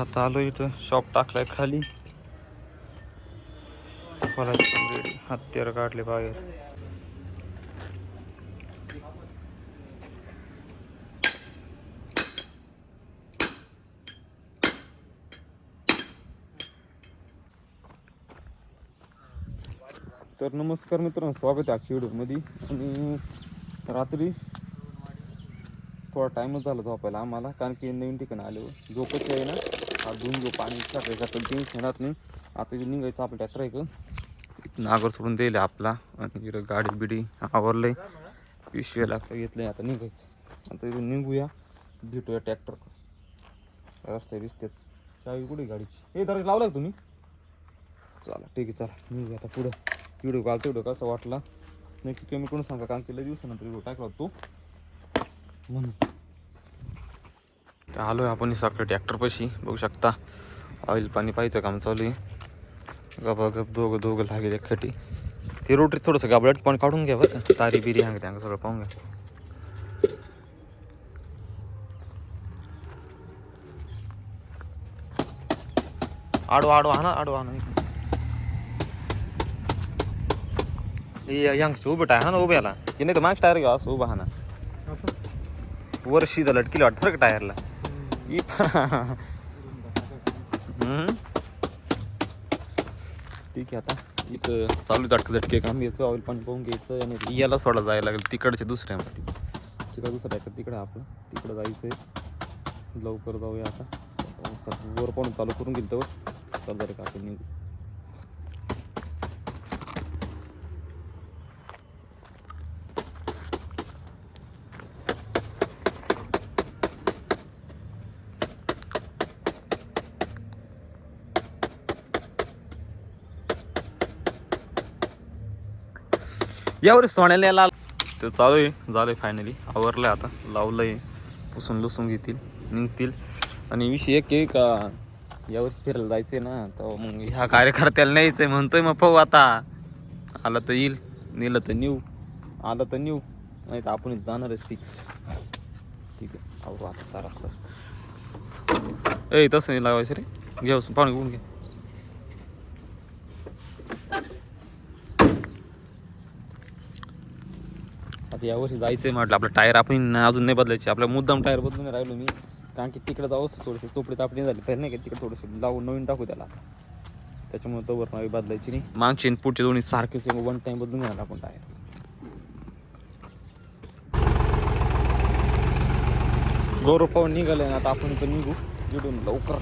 आता आलो इथं. शॉप टाकलाय खाली. रेडी हत्यार काढले बाहेर. तर नमस्कार मित्रांनो स्वागत आहे आजच्या व्हिडिओमध्ये आणि रात्री थोडा टाईमच झाला झोपायला आम्हाला कारण की नवीन ठिकाणी आलो झोपच आहे ना हा धुवून घेऊ पाणी टाकायचं आपल्याला टेन्शन राहत नाही. आता इथे निघायचं आपलं ट्रॅक्टर आहे का आगर नागर सोडून दिले आपला. आणि इकडं गाडी बिडी आवरलंय. पिशव्या लागतं घेतलंय आता निघायचं. आता इथून निघूया. भेटूया ट्रॅक्टर रस्ते बिस्त्यात चावी कुठे गाडीची? हे तर लावला तुम्ही? चला ठीक आहे चला. निघूया आता पुढं. व्हिडिओ घालतो व्हिडिओ कसं वाटला? नक्की कमी करून सांगा. कारण की लय दिवसानंतर व्हिडिओ टाकला होता तो. म्हणून. तर आलोय आपण सकाळी ट्रॅक्टरपाशी. बघू शकता ऑइल पाणी पाहायचं काम चालू आहे. गबा गप दोघं दोघं लागेल एकखटी ते रोटरी थोडंसं गाबळ्यात पाणी काढून घ्या बरं का. तारी बिरी हांग त्या सगळं पाहून घ्या. आडवा आडवा ना आडवा हा ना. यांग उभं टाय हा ना उभे आला की नाही तर मागच्या टायर घ्या असं उभा हा ना. वर शिदा लटकीला वाटतं टायरला. ई ठीक आहे आता. इथं चालू झटक झटके काम. घ्यायचं ऑइल पाणी पाहून घ्यायचं आणि याला सोडा जायला लागेल तिकडच्या दुसऱ्या तिकडं दुसरं आहे तिकडे आपलं. तिकडं जायचंय. लवकर जाऊया आता. वर पाहून चालू करून गेलं तर चालू जरा का आपण निघू. यावर सोन्याला याला ते चालू आहे झालं आहे फायनली आवरलं आहे आता लावलंय. पुसून लुसून घेतील निघतील. आणि विषय एक आहे का यावर्षी फिरायला जायचंय ना तर मग ह्या कार्यकर्त्याला न्यायचंय म्हणतोय मग पाहू आता. आला तर येईल नेलं तर नेऊ. आलं तर नेऊ नाही तर आपण जाणारच फिक्स ठीक आहे आवरू आता सारा सर. ए तसं नाही लावायचं रे. घे पाणी घेऊन घ्या. आता यावर्षी आहे म्हटलं आपलं टायर आपण अजून नाही बदलायचे. आपल्या मुद्दाम टायर बदलून राहिलो मी. कारण की तिकडे जाऊ थोडेसे चोपडे चापडी झाली. पाहिजे नाही का तिकडे थोडेसे लावून नवीन टाकू त्याला. त्याच्यामुळे तोवर नवी बदलायची नाही. मागचे आणि पुढचे दोन्ही सारखेच वन टाइम बदलून घ्यायला आपण टायर. गौरव पाहून निघाले ना आता आपण इथं निघू. इकडून लवकर.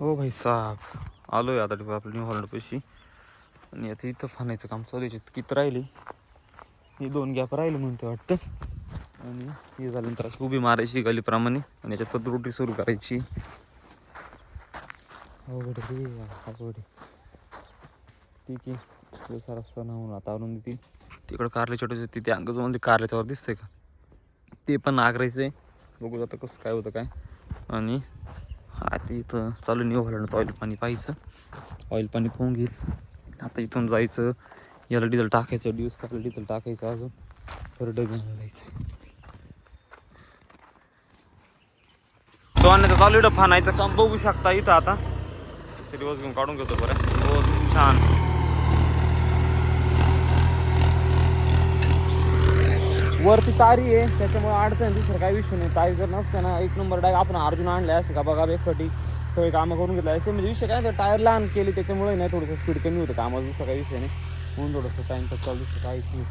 हो भाई साहेब आलो आहे आता डिपो आपल्या न्यू हॉलंड पैशी आणि आता इथं फानायचं काम चालू आहे. किती राहिली हे दोन गॅप राहिले म्हणते वाटतं. आणि हे झाल्यानंतर अशी उभी मारायची गलीप्रमाणे आणि याच्यात परत रोटी सुरू करायची. अवघड रे, अवघड ठीक आहे सारा सण होऊन आता आणून देतील. तिकडं कारले छोटे तिथे अंगजमध्ये कारल्याच्यावर दिसतंय का? ते पण नागरायचं आहे. बघू आता कसं काय होतं काय. आणि आता इथं चालू न्यू हॉलंडचं ऑइल पाणी पाहायचं. ऑइल पाणी पोहून घेईल. आता इथून जायचं. याला डिझेल टाकायचं ड्यूस करायला डिझेल टाकायचं अजून. परत डब्याला जायचं सोन्याचं चालू इथं फानायचं काम. बघू शकता इथं आता. दिवस घेऊन काढून घेतो बरं. रोज छान. वरती तारी आहे त्याच्यामुळे अडचण दुसरं काही विषय नाही. तारी जर नसतं ना एक नंबर डाय आपण अर्जुन आणलाय असं का बघा एकखटी सगळे कामं करून घेतलं. असते म्हणजे विषय काय तर टायर लहान केली त्याच्यामुळे नाही थोडंसं स्पीड कमी होतं कामाचं दुसरं काही विषय नाही. म्हणून थोडंसं टाइम तर चालू दुसरं काहीच नाही.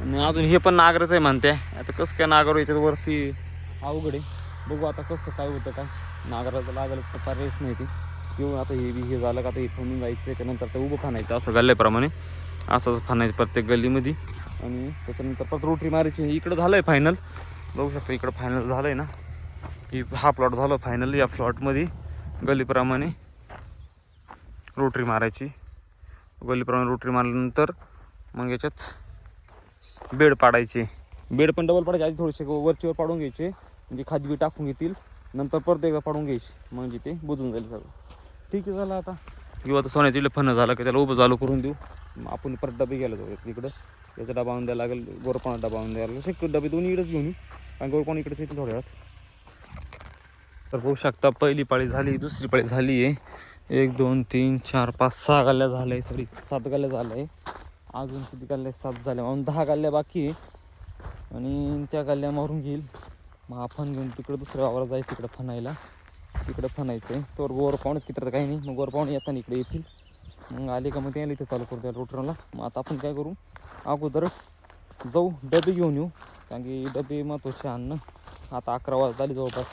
आणि अजून हे पण नागरच आहे म्हणते. आता कसं काय नागर याच्यात वरती अवघड आहे. बघू आता कसं काय होतं काय. नागराचं लागलं तर पर्यायच नाही ते. किंवा आता हे बी हे झालं का आता हे फोन जायचं त्याच्यानंतर ते उभं खाणायचं असं गल्ल्याप्रमाणे. असंच खाणायचं प्रत्येक गल्लीमध्ये. आणि त्याच्यानंतर परत रोटरी मारायची. इकडं झालं आहे फायनल बघू शकता इकडं फायनल झालं आहे ना. ही हा प्लॉट झाला फायनल या प्लॉटमध्ये गल्लीप्रमाणे रोटरी मारायची. गल्लीप्रमाणे रोटरी मारल्यानंतर मग याच्यात बेड पाडायचे. बेड पण डबल पाडायचे. आधी थोडेसे वरचीवर पाडून घ्यायचे. म्हणजे खाजगी टाकून घेतील. नंतर परत एकदा पाडून घ्यायचे. म्हणजे ते बुजून जाईल सगळं. ठीक आहे झालं आता. किंवा आता सोन्याची फणं झालं की त्याला उभं चालू करून देऊ. मग आपण परत डबे गेलो जाऊ तिकडं त्याचा डबा आणून द्यायला लागेल गोरपाना डबा आणून द्यायला लागेल. शक्य डबे दोन्ही इकडेच घेऊन येऊ. कारण गोरपाणा इकडेच येतील थोड्या वेळात. तर बघू शकता पहिली पाळी झाली दुसरी पाळी झाली आहे. एक दोन तीन चार पाच सहा गाल्ल्या झाल्या आहे सॉरी सात गाल्ल्या झाल्या. आहे अजून किती गाल्ल्या सात झाल्या. म्हणून दहा गाल्ल्या बाकी आहे. आणि त्या गाल्ल्या मारून घेईल. मग आपण घेऊन तिकडं दुसऱ्या वावरात जायचं तिकडं फनायला तिकडं फनायचं आहे. तर गोवर पाहुणेच किती काही नाही. मग गोवर पाहुणे येताना इकडे येतील. मग आले का मग त्याला इथे चालू करू त्या रोटरला. मग आता आपण काय करू? अगोदर जाऊ डबे घेऊन येऊ. कारण की डबे महत्त्वाचे आणणं आता अकरा वाजता आली जवळपास.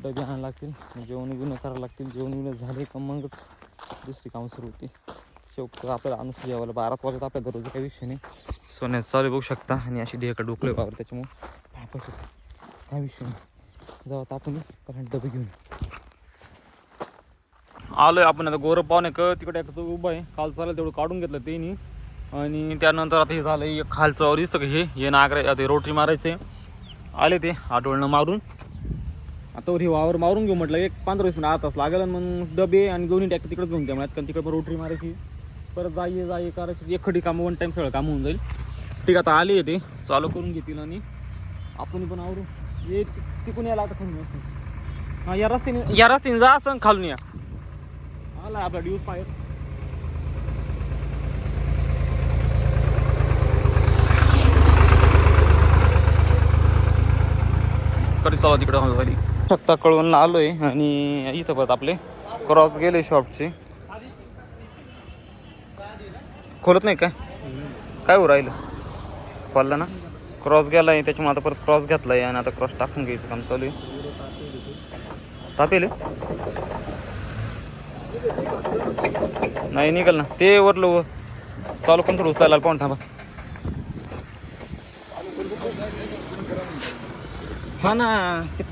डबे आणायला लागतील. जेवण विणं करावं लागतील. जेवण विणं झाले का मगच दुसरी कामं सुरू होती. शेवट आपल्याला अनुसून जेवायला बाराच वाजता आपल्या दररोज काही विषय नाही. सोन्याचं चालू बघू शकता. आणि अशी ढेकड डोकले वावर त्याच्यामुळे. पायपास काय विषय नाही. जाऊ आता आपण कारण डबे घेऊन आलोय आपण आता गोरं पाहुणे क तिकडे एक तो उभा आहे. काल चालेल तेवढं काढून घेतलं त्यांनी. आणि त्यानंतर आता हे झालं एक खालचं दिसतं का हे? हे नागरा ते रोटरी मारायचे. आले ते आठवडनं मारून. आता हे वावर मारून घेऊ म्हटलं एक पंधरा वीस मिनिट आठ तास लागेल मग डबे आणि दोन्ही टॅक्टर तिकडेच घेऊन त्यामुळे कारण तिकडे पण रोटरी मारायची. परत जाई जाई करायची. एकखडी कामं वन टाईम सगळं काम होऊन जाईल. ठीक आहे आता आली आहे ते. चालू करून घेतील आणि आपण पण आवरू. ये तिकून यायला आता खालून या. हा या रस्त्याने या रस्त्याने जा असं खालून या. आला आपला ड्यूज फायर कधी चला तिकडे झाली शकता कळवणला आलोय आणि इथं बघ आपले. क्रॉस गेले शॉपचे खोलत नाही काय? काय हो राहिलं? खोलला ना? क्रॉस गेलाय त्याच्यामुळे आता परत क्रॉस घेतलाय आणि आता क्रॉस टाकून घ्यायचं काम चालू आहे. तापेल? नाही निघाल ना. ते वरलं व. चालू पण थोडं उचलायला पाहून थांबा. हा ना. ते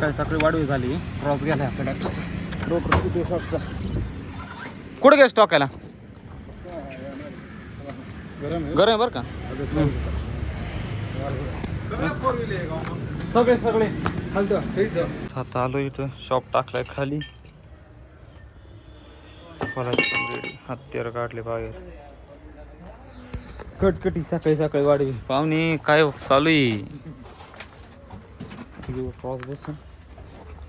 सकाळी सकाळी वाढवी झाली. क्रॉस गेला आपल्या डॉक्टरचा डॉक्टर किती शॉटचा कुठे गेला स्टॉक याला गरम आहे बरं का? सगळे सगळे आता आलो इथं. शॉप टाकलाय खाली. हत्यार काढले बाहेर. कटकटी सकाळी सकाळी वाढवी. पाहुणे काय चालू आहे. क्रॉस बसून.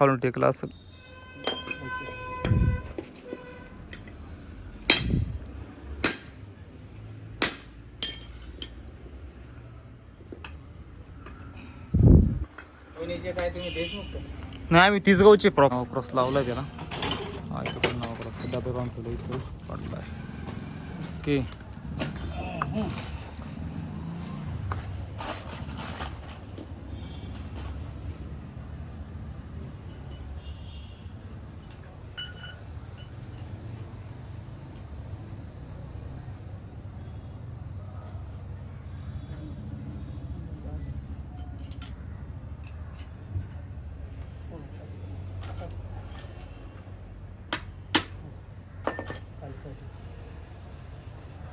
खालून टेकला असेल. नाही आम्ही तीच गावचे प्रॉ क्रॉस लावलाय त्याला हा इथं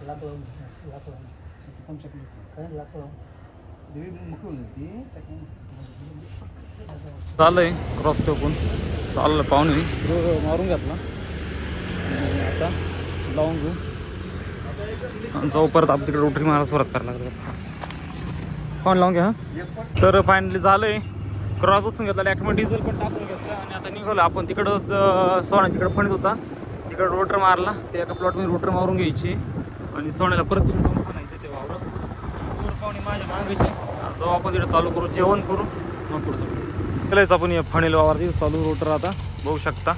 पण नाव क्रॉस चाललंय ठोकून चाललं पाहुणे. मारून घातला. आणि आता लावून घेऊ. आणि जाऊ परत आपण तिकडे रोटरी मारा सुरुवात करायला लागलं. पाहून लावून घ्या हा. तर फायनली झालंय. क्रॉस बसून घेतला एक डिझेल पण टाकून घेतलं. आणि आता निघालो आपण तिकडंच सोना तिकडं फणीत होता. तिकडं रोटर मारला. ते एका प्लॉटमध्ये रोटर मारून घ्यायची. आणि सोन्याला परत तुम्ही जाऊन फणायचं ते वावरात पाहुणे माझ्या मागायचे जाऊ आपण तिथं चालू करू जेवण करू. मग पुढचं केलंच आपण या फणेल वावर तिथं चालू रोटर आता. बघू शकता.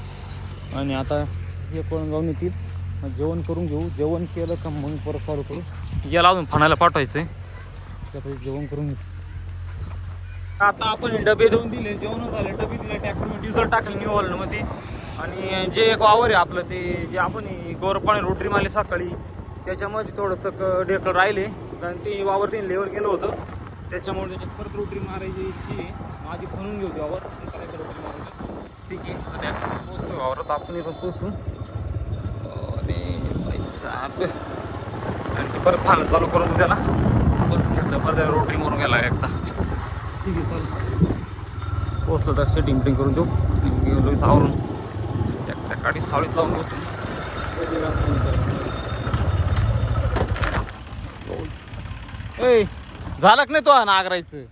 आणि आता हे करून जाऊन येतील जेवण करून घेऊ. जेवण केलं का मग परत चालू करू. याला अजून फणायला पाठवायचं आहे जेवण करून घेऊ. आता आपण डबे देऊन दिले. जेवण झाले. डबे दिले. टॅक्टर डिझेल टाकले न्यू मध्ये आणि जे एक वावर आहे आपलं ते जे आपण गोरपाणी रोटरी मारली सकाळी त्याच्यामध्ये थोडंसं डेकल राहिले. कारण ते वावर ते लेवर गेलं होतं. त्याच्यामुळे त्याच्यात परत रोटरी मारायची इच्छी आहे. माझी म्हणून घेऊ वावर. नंतर रोटरी ठीक आहे. आणि ट्रॅक्टर पोचतो वावरात. आपण इथं पोचू अरे पैसा आणि ते परत फाल चालू करून त्याला. परत घेतलं परत त्याला रोटरी मारून गेला एकदा. ठीक आहे चालेल. पोचलं तर सेटिंग बिटिंग करून देऊ. गेलो सावरून. त्या गाडी सावळीत लावून घेतो ए झालं का नाही तो नागरायचं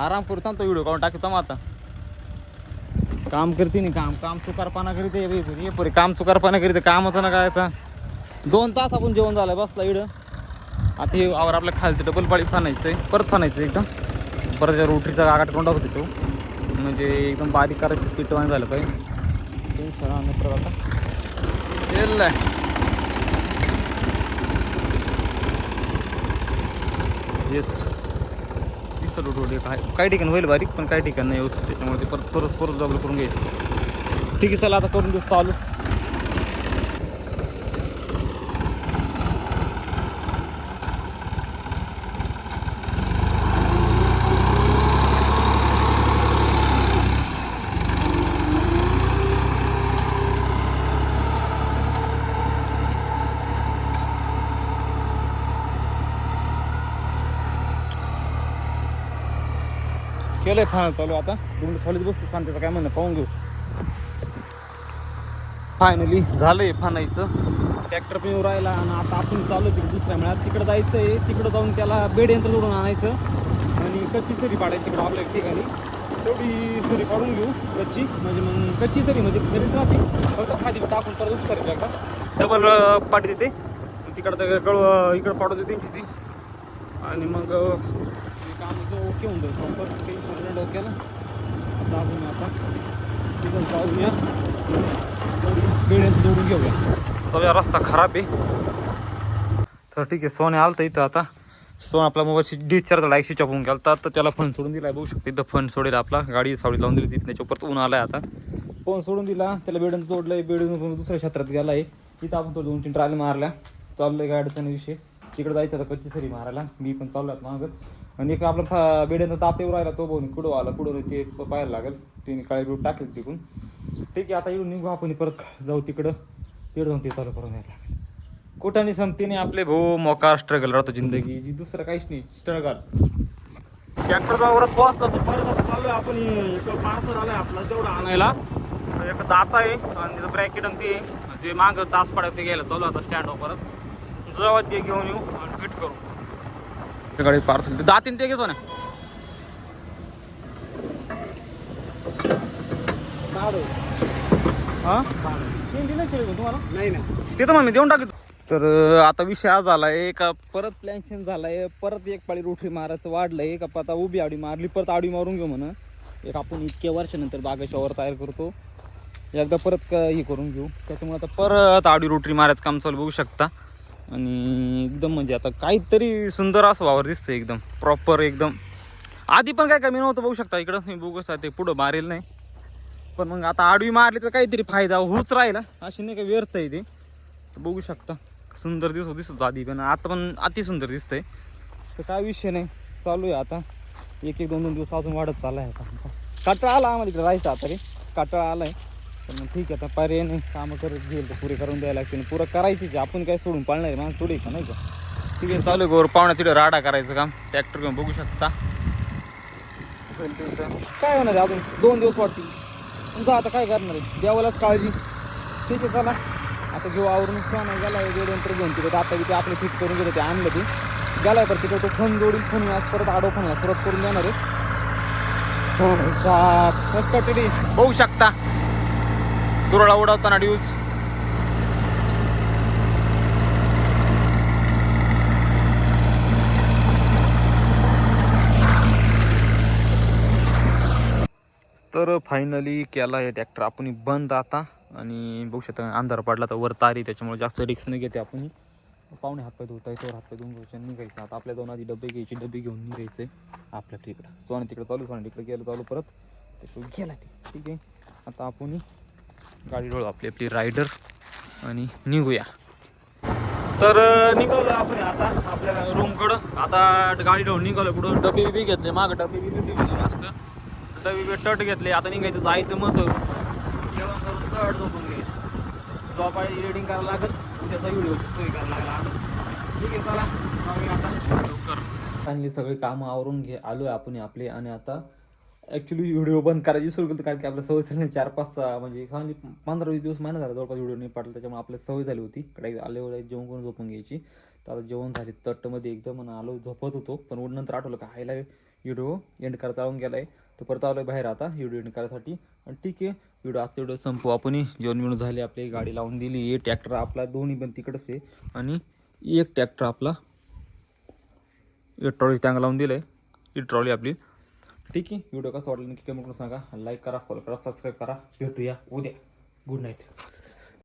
आराम करतो तो व्हिडिओ काढून टाकतो मग आता. काम करते नाही काम काम चुकारपणा करीत आहे बे पुरी. ये पुरी काम चुकारपणा करीत आहे. कामाचं ना कायचा. दोन तास आपण जेवण झालं बसला इकडं. आता हे आवर आपल्या खालचं डबल पाळी फाणायचं आहे परत फाणायचं एकदम. परत त्या रोटरीचा गागाट कोंडा होते तो म्हणजे एकदम बारीक करायचं पिठवाण झालं पाहिजे. टेन्शन आणलं परत आता येल येस दिसत रोड काय काही ठिकाणी होईल बारीक पण काही ठिकाणी नाही. व्यवस्थित त्याच्यामुळे ते परत परत परत डबल करून घ्यायचं. ठीक आहे चला आता करून देऊ. चालू. केलंय फायनल चालू आता. दोन सॉलिड बसतो शांतीचं काय म्हणणं पाहून घेऊ. फायनली झालंय फाणायचं ट्रॅक्टर पण येऊ राहिला आणि आता आपण चालू तिकडे दुसऱ्या मेळ्यात तिकडं जायचं आहे तिकडं जाऊन त्याला बेड यंत्र जोडून आणायचं. आणि कच्ची सरी पाडायची तिकडं आपल्या ठिकाणी. तेवढी सरी पाडून घेऊ कच्ची. म्हणजे मग कच्ची सरी म्हणजे सरीच राहते. फक्त खाली टाकून परत उपसारी का डबल पाठी देते. तिकडं तर कळ इकडं पाडू देते त्यांची ती. आणि मग ते काम ओके होऊन जाईल. प्रॉपर टेन्शन नाही डोक्याला. आता आपण आता तिथं जाऊया. बेड्यांचं जोडून घेऊया. जाऊया. रस्ता खराब आहे. तर ठीक आहे सोने आलं तर इथं आता. सोन आपला मोबाईलची डिस्चार्ज लाईक स्विच ऑफ होऊन गेला तर त्याला फोन सोडून दिला बघू शकतो इथं फोन सोडेल आपला. गाडी सावडी लावून दिली त्याच्या परत ऊन आला आता. फोन सोडून दिला. त्याला बेडन जोडलंय. बेडून दुसऱ्या क्षेत्रात गेला आहे तिथं आपण तो दोन तीन ट्रायल मारल्या. चाललोय आहे अडचण विषय. तिकडे जायचं आता कच्ची सरी मारायला. मी पण चाललो आहे मागच. आणि एक आपला फा बेड्यांचा ताप येऊ राहिला तो बघून कुठं आला कुठं ते पाहायला लागेल. तिने काळे बिड टाकले तिकून ते की आता येऊन निघू आपण परत जाऊ तिकडं. तिकडं जाऊन ते चालू करून यायला लागेल. कुठाने संपतीने आपले भाऊ मोकार स्ट्रगल राहतो जिंदगी. जी दुसरं काहीच नाही स्ट्रगल ट्रॅक्टरचा वरात पोहोचला तर परत चालू आपण एक पार्सल आलाय आपला तेवढं आणायला. एक दाता आहे आणि तिथं ब्रॅकेट आणि ते जे मागं तास पडत ते घ्यायला चालू आता स्टँडवर परत जेव्हा ते घेऊन येऊ आणि फिट करू. गाडी पार्सल ते दातीन ते घेतो ना. हा? तुम्हाला नाही ते तर मग मी देऊन टाकतो. तर आता विषय हा झालाय का परत प्लॅनशन झालाय परत एक पाळी रोटरी मारायचं वाढलंय का आता उभी आडी मारली परत आडी मारून घेऊ म्हण एक आपण इतक्या वर्षानंतर बागाशावर तयार करतो. एकदा परत हे करून घेऊ. त्याच्यामुळे आता परत आडी रोटरी मारायचं काम चालू बघू शकता. आणि एकदम म्हणजे आता काहीतरी सुंदर असं वावर दिसतं एकदम. प्रॉपर एकदम. आधी पण काय कमी नव्हतं बघू शकता इकडं. मी बघू शकता ते पुढं मारेल नाही. पण मग आता आडवी मारली तर काहीतरी फायदा होच राहिला. अशी नाही का व्यर्थ आहे ते. तर बघू शकता. सुंदर दिसत दिसत आधी पण. आता पण अति सुंदर दिसतंय. तर काय विषय नाही. चालू आहे आता. एक एक दोन दोन दिवस अजून वाढत चालला आहे आता आमचा. काटाळा आला आम्हाला इकडे राहायचं आता रे. काटाळा आला आहे तर मग ठीक आहे आता पर्याय नाही. कामं करत घेईल तर पुरे करून द्यायला लागतील. पुरं करायचीच आहे. आपण काय सोडून पाळणार आहे? माणूस थोडी का नाही का? ठीक आहे चालू आहे गोर. पाहुण्या तिथे राडा करायचं काम. ट्रॅक्टर घेऊन बघू शकता. काय होणार आहे अजून? दोन दिवस वाटतील. तुमचं आता काय करणार आहे? देवालाच काळजी. ठीक आहे चला. आता घेऊ आवरून. छान आहे गेला वेळेनंतर घेऊन तिकडे. आता बी ते आपलं फिट करून घेतो ते आणलं ते. गेलाय परत तिकडे तो फोन जोडील फोन आज परत आडो फोन सुरुवात करून देणार आहे. वाटते बघू शकता. दुरळा उडवताना ड्यूज तर तर फायनली केला आहे ट्रॅक्टर आपण बंद आता आणि बघू शकता अंधार पडला तर वर तारी त्याच्यामुळे जास्त रिक्स नाही घेते आपण पाहुणे हातपाय धुता येतो हातपाय धुवून घ्यायचे निघायचं. आता आपल्या दोन आधी डबे घ्यायचे डबे घेऊन निघायचे आपल्या तिकडं. सोनं तिकडं चालू सोनं तिकडे गेलं चालू परत. त्याच्यावर गेला ठीक आहे. आता आपण गाडी डोळ आपली आपली रायडर आणि निघूया. तर निघालो आपण आता आपल्या रूमकडं आता गाडी ठेवून निघालो पुढं. डबे बिबी घेतले मागं डबे बिबी ठेवले मस्त डबे बिबे टट घेतले आता निघायचं जायचं मग जेवण करून तट झोपून घ्यायचं. झोपायची एडिटिंग करायला लागत. त्याचा व्हिडिओची सोय करायला लागला ठीक आहे चला. जाऊया आता लवकर. फायनली सगळी कामं आवरून घे आलो आहे आपण आपले आणि आता ॲक्च्युली व्हिडिओ बंद करायची सुरू केली कारण की आपल्या सवय झाली चार पाच सहा म्हणजे म्हणजे पंधरा वीस दिवस महिना झाला जवळपास व्हिडिओ नाही पाठला त्याच्यामुळे आपल्याला सवय झाली होती. कडे आल्यावर जेवण करून झोपून घ्यायची. तर आता जेवण झाले तटमध्ये एकदम आलो झोपत होतो पण वर नंतर आठवलं का हायला व्हिडिओ एंड करता येऊन गेलाय. तर परत आलो बाहेर आता व्हिडिओ एंड करायसाठी. आणि ठीक आहे व्हिडिओ आजचा व्हिडिओ संपू. आपण जेवण बिवण झाले आपली गाडी लावून दिली. एक ट्रॅक्टर आपला दोन्ही पण तिकडंच आहे. आणि एक ट्रॅक्टर आपला एक ट्रॉली टँग लावून दिलं आहे ही ट्रॉली आपली. ठीक आहे व्हिडिओ कसा वाटला नक्की कमेंट करून सांगा. लाईक करा फॉलो करा सबस्क्राईब करा. भेटूया उद्या. Good night